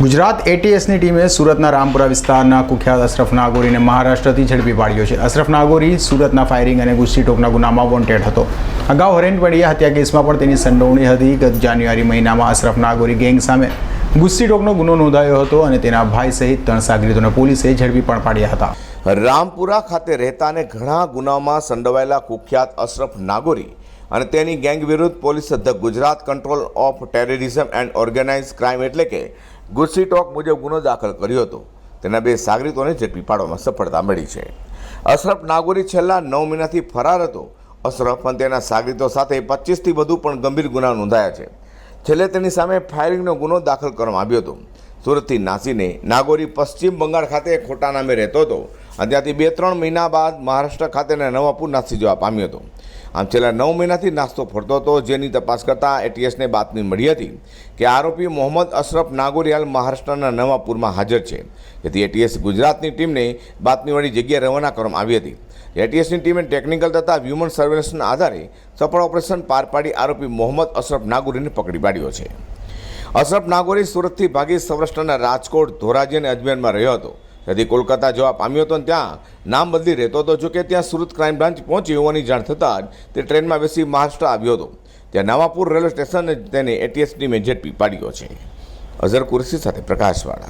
ગુજરાત એટીએસની ટીમે સુરતના રામપુરા વિસ્તારના કુખ્યાત અશરફ નાગોરીને મહારાષ્ટ્રથી ઝડપી પાડ્યો છે. અશરફ નાગોરી સુરતના ફાયરિંગ અને ગુસ્સી ટોકના ગુનામાં વોન્ટેડ હતો. અગાઉ હરેનપડીયા હત્યા કેસમાં પણ તેની સંડોવણી હતી. ગત જાન્યુઆરી મહિનામાં અશરફ નાગોરી ગેંગ સામે ગુસ્સી ટોકનો ગુનો નોંધાયો હતો અને તેના ભાઈ સહિત ત્રણ સાગરીતોને પોલીસે ઝડપી પણ પાડ્યા હતા. રામપુરા ખાતે રહેતા અને ઘણા ગુનામાં સંડોવાયેલા કુખ્યાત અશરફ નાગોરી અને તેની ગેંગ વિરુદ્ધ પોલીસે the Gujarat control of terrorism and organize crime એટલે કે ગુસ્સી ટોક મુજબ ગુનો દાખલ કર્યો હતો. તેના બે સાગરીતોને ઝડપી પાડવામાં સફળતા મળી છે. અશરફ નાગોરી છેલ્લા નવ મહિનાથી ફરાર હતો. અશરફ અને તેના સાગરીતો સાથે પચીસથી વધુ પણ ગંભીર ગુના નોંધાયા છે. છેલ્લે તેની સામે ફાયરિંગનો ગુનો દાખલ કરવામાં આવ્યો હતો. સુરતથી નાસીને નાગોરી પશ્ચિમ બંગાળ ખાતે ખોટા નામે રહેતો હતો. અને ત્યાંથી બે, ત્રણ મહિના બાદ મહારાષ્ટ્ર ખાતેના નવાપુર નાસી જવા પામ્યો હતો. આમ છેલ્લા નવ મહિનાથી નાસ્તો ફરતો હતો, જેની તપાસ કરતાં એટીએસને બાતમી મળી હતી કે આરોપી મોહમ્મદ અશરફ નાગોરિયાલ મહારાષ્ટ્રના નવાપુરમાં હાજર છે. જેથી એટીએસ ગુજરાતની ટીમને બાતમીવાળી જગ્યાએ રવાના કરવામાં આવી હતી. એટીએસની ટીમે ટેકનિકલ તથા હ્યુમન સર્વેલન્સના આધારે સફળ ઓપરેશન પાર પાડી આરોપી મોહમ્મદ અશરફ નાગોરીને પકડી પાડ્યો છે. અશરફ નાગોરી સુરતથી ભાગી સૌરાષ્ટ્રના રાજકોટ, ધોરાજી અને અજમેરમાં રહ્યો હતો. તેથી કોલકાતા જવા પામ્યો હતો ત્યાં નામ બદલી રહેતો હતો જોકે ત્યાં સુરત ક્રાઇમ બ્રાન્ચ પહોંચી હોવાની જાણ થતાં જ તે ટ્રેનમાં બેસી મહારાષ્ટ્ર આવ્યો હતો ત્યાં નવાપુર રેલવે સ્ટેશને તેને એટીએસ ટીમે ઝડપી પાડ્યો છે અઝર કુરશી સાથે પ્રકાશવાળા